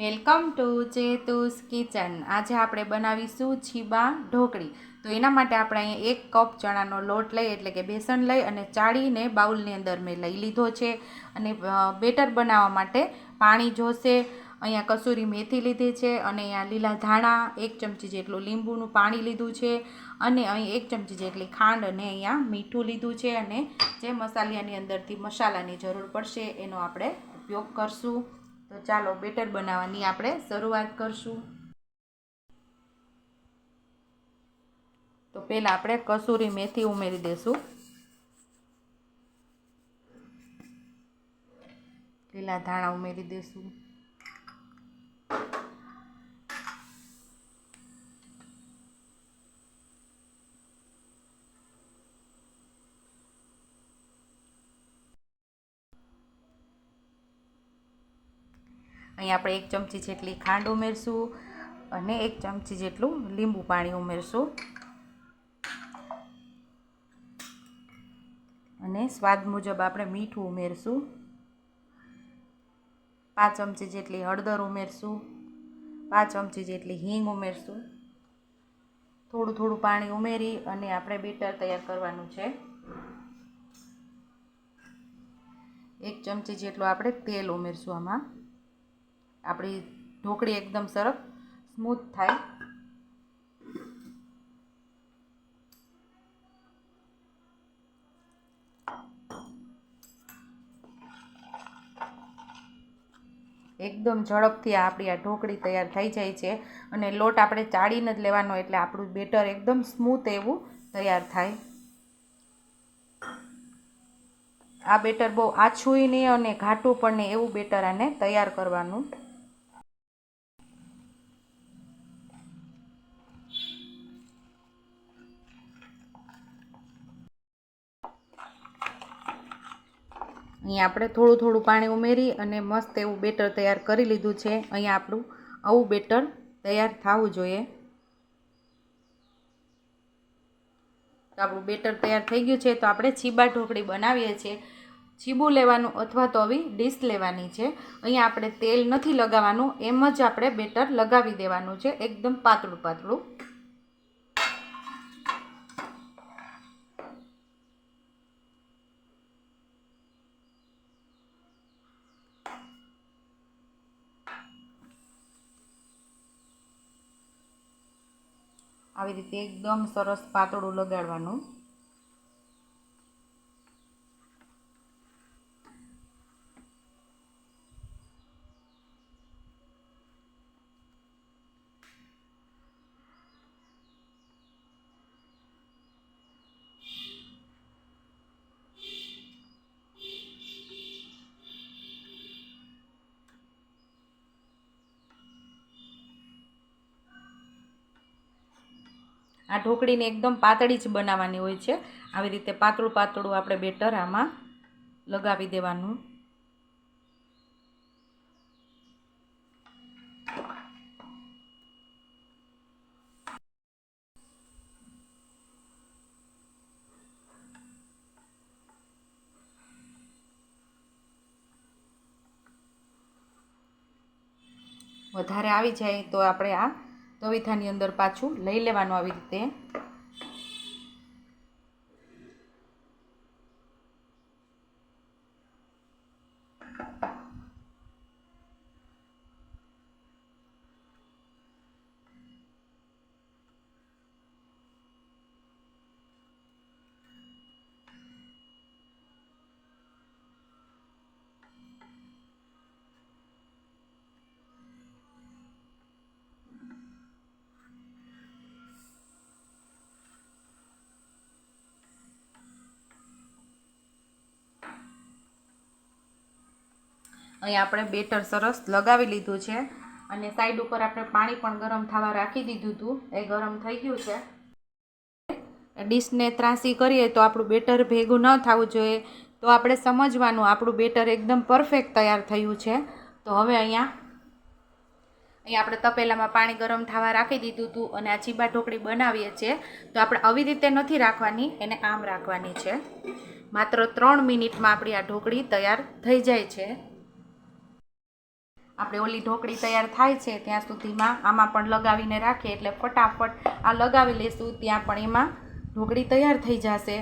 Welcome to ચેતુસ kitchen. આજે આપણે બનાવીશું છીબા ઢોકળી. તો એના માટે આપણે અહીંયા એક કપ ચણાનો લોટ લઈ, એટલે કે બેસન લઈ અને ચાળીને બાઉલની અંદર મેં લઈ લીધો છે. અને બેટર બનાવવા માટે પાણી જોશે. અહીંયા કસૂરી મેથી લીધી છે અને અહીંયા લીલા ધાણા, એક ચમચી જેટલું લીંબુનું પાણી લીધું છે. અને અહીં એક ચમચી જેટલી ખાંડ અને અહીંયા મીઠું લીધું છે. અને જે મસાલિયાની અંદરથી મસાલાની જરૂર પડશે, એનો આપણે ઉપયોગ કરશું. તો ચાલો બેટર બનાવવાની આપણે શરૂઆત કરશું. તો પહેલાં આપણે કસૂરી મેથી ઉમેરી દઈશું લીલા ધાણા ઉમેરી દઈશું અહીં આપણે એક ચમચી જેટલી ખાંડ ઉમેરશું અને એક ચમચી જેટલું લીંબુ પાણી ઉમેરશું. અને સ્વાદ મુજબ આપણે મીઠું ઉમેરશું. પાંચ ચમચી જેટલી હળદર ઉમેરશું. પાંચ ચમચી જેટલી હિંગ ઉમેરશું. થોડું થોડું પાણી ઉમેરી અને આપણે બેટર તૈયાર કરવાનું છે. એક ચમચી જેટલું આપણે તેલ ઉમેરશું આમાં. આપણી ઢોકળી એકદમ સરસ સ્મૂથ થાય. એકદમ ઝડપથી આપણી આ ઢોકળી તૈયાર થઈ જાય છે અને લોટ આપણે ચાળીને જ લેવાનો એટલે આપણું બેટર એકદમ સ્મૂથ એવું તૈયાર થાય. આ બેટર બહુ આછુંય નહીં અને ઘાટું પણ નહીં, એવું બેટર આને તૈયાર કરવાનું. અહીંયા આપણે થોડું થોડું પાણી ઉમેરી અને મસ્ત એવું બેટર તૈયાર કરી લીધું છે. અહીંયા આપણું આવું બેટર તૈયાર થવું જોઈએ. તો આપણું બેટર તૈયાર થઈ ગયું છે. તો આપણે છીબા ઢોકળી બનાવીએ છીએ. છીબું લેવાનું અથવા તો આવી ડીશ લેવાની છે. અહીંયા આપણે તેલ નથી લગાવવાનું, એમ જ આપણે બેટર લગાવી દેવાનું છે. એકદમ પાતળું પાતળું. આવી રીતે એકદમ સરસ પાતળું લગાડવાનું. આ ઢોકળીને એકદમ પાતળી જ બનાવવાની હોય છે. આવી રીતે પાતળું પાતળું આપણે બેટર આમાં લગાવી દેવાનું. વધારે આવી જાય તો આપણે આ તવીથાની અંદર પાછું લઈ લેવાનું આવી રીતે. અહીં આપણે બેટર સરસ લગાવી લીધું છે. અને સાઈડ ઉપર આપણે પાણી પણ ગરમ થવા રાખી દીધું હતું. એ ગરમ થઈ ગયું છે. ડીશને ત્રાસી કરીએ તો આપણું બેટર ભેગું ન થવું જોઈએ. તો આપણે સમજવાનું, આપણું બેટર એકદમ પરફેક્ટ તૈયાર થયું છે. તો હવે અહીંયા અહીંયા આપણે તપેલામાં પાણી ગરમ થવા રાખી દીધું હતું અને આ ચીબા ઢોકળી બનાવીએ છીએ. તો આપણે આવી રીતે નથી રાખવાની, એને આમ રાખવાની છે. માત્ર ત્રણ મિનિટમાં આપણી આ ઢોકળી તૈયાર થઈ જાય છે. આપણે ઓલી ઢોકળી તૈયાર થાય છે ત્યાં સુધીમાં આમાં પણ લગાવીને રાખીએ એટલે ફટાફટ આ લગાવી લઈશું ત્યાં પણ એમાં ઢોકળી તૈયાર થઈ જશે.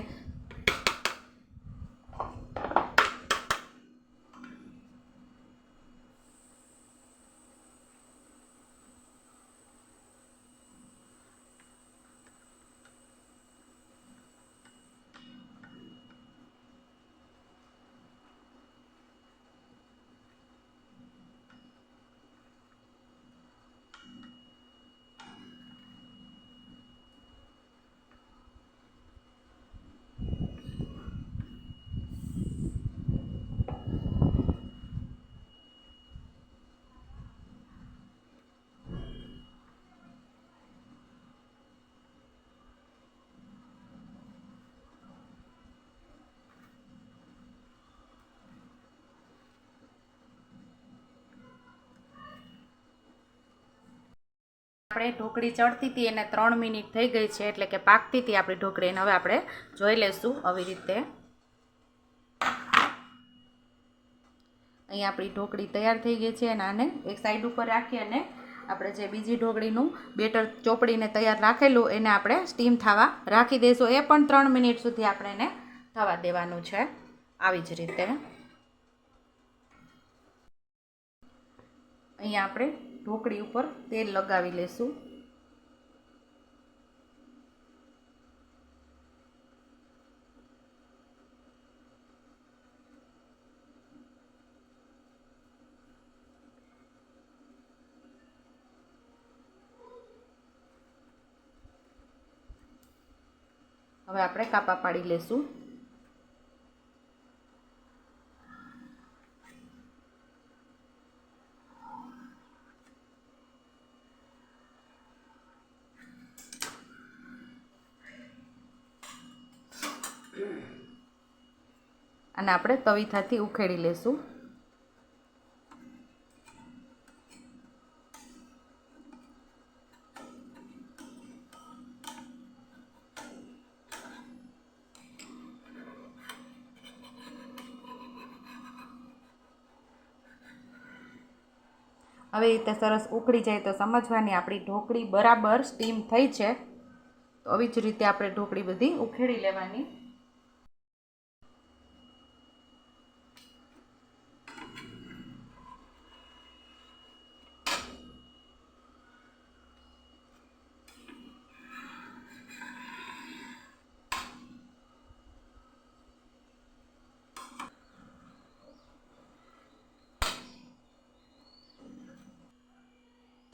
આપણે ઢોકળી ચડતી હતી એને ત્રણ મિનિટ થઈ ગઈ છે એટલે કે પાકતી હતી આપણી ઢોકળી એને હવે આપણે જોઈ લઈશું આવી રીતે. અહીં આપણી ઢોકળી તૈયાર થઈ ગઈ છે અને આને એક સાઈડ ઉપર રાખી અને આપણે જે બીજી ઢોકળીનું બેટર ચોપડીને તૈયાર રાખેલું એને આપણે સ્ટીમ થવા રાખી દઈશું. એ પણ ત્રણ મિનિટ સુધી આપણે એને થવા દેવાનું છે આવી જ રીતે. અહીંયા આપણે ઢોકળી ઉપર તેલ લગાવી લેશું. હવે આપણે કાપા પાડી લેશું. અને આપણે તવિથાથી ઉખેડી લેશું. હવે રીતે સરસ ઉકળી જાય તો સમજવાની આપણી ઢોકળી બરાબર સ્ટીમ થઈ છે. તો આવી જ રીતે આપણે ઢોકળી બધી ઉખેડી લેવાની.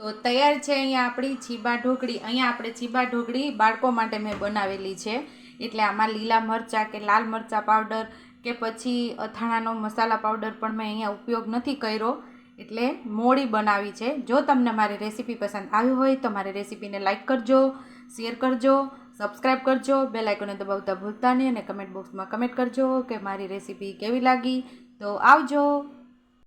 તો તૈયાર છે અહીંયા આપણી ચીબા ઢોકળી. અહીંયા આપણે ચીબા ઢોકળી બાળકો માટે મેં બનાવેલી છે. એટલે આમાં લીલા મરચાં કે લાલ મરચાં પાવડર કે પછી અથાણાનો મસાલા પાવડર પણ મેં અહીંયા ઉપયોગ નથી કર્યો. એટલે મોડી બનાવી છે. જો તમને મારી રેસીપી પસંદ આવી હોય તો મારી રેસીપીને લાઇક કરજો, શેર કરજો, સબસ્ક્રાઈબ કરજો બે લાઇકોને દબાવતા ભૂલતા નહીં અને કમેન્ટ બોક્સમાં કમેન્ટ કરજો કે મારી રેસીપી કેવી લાગી. તો આવજો.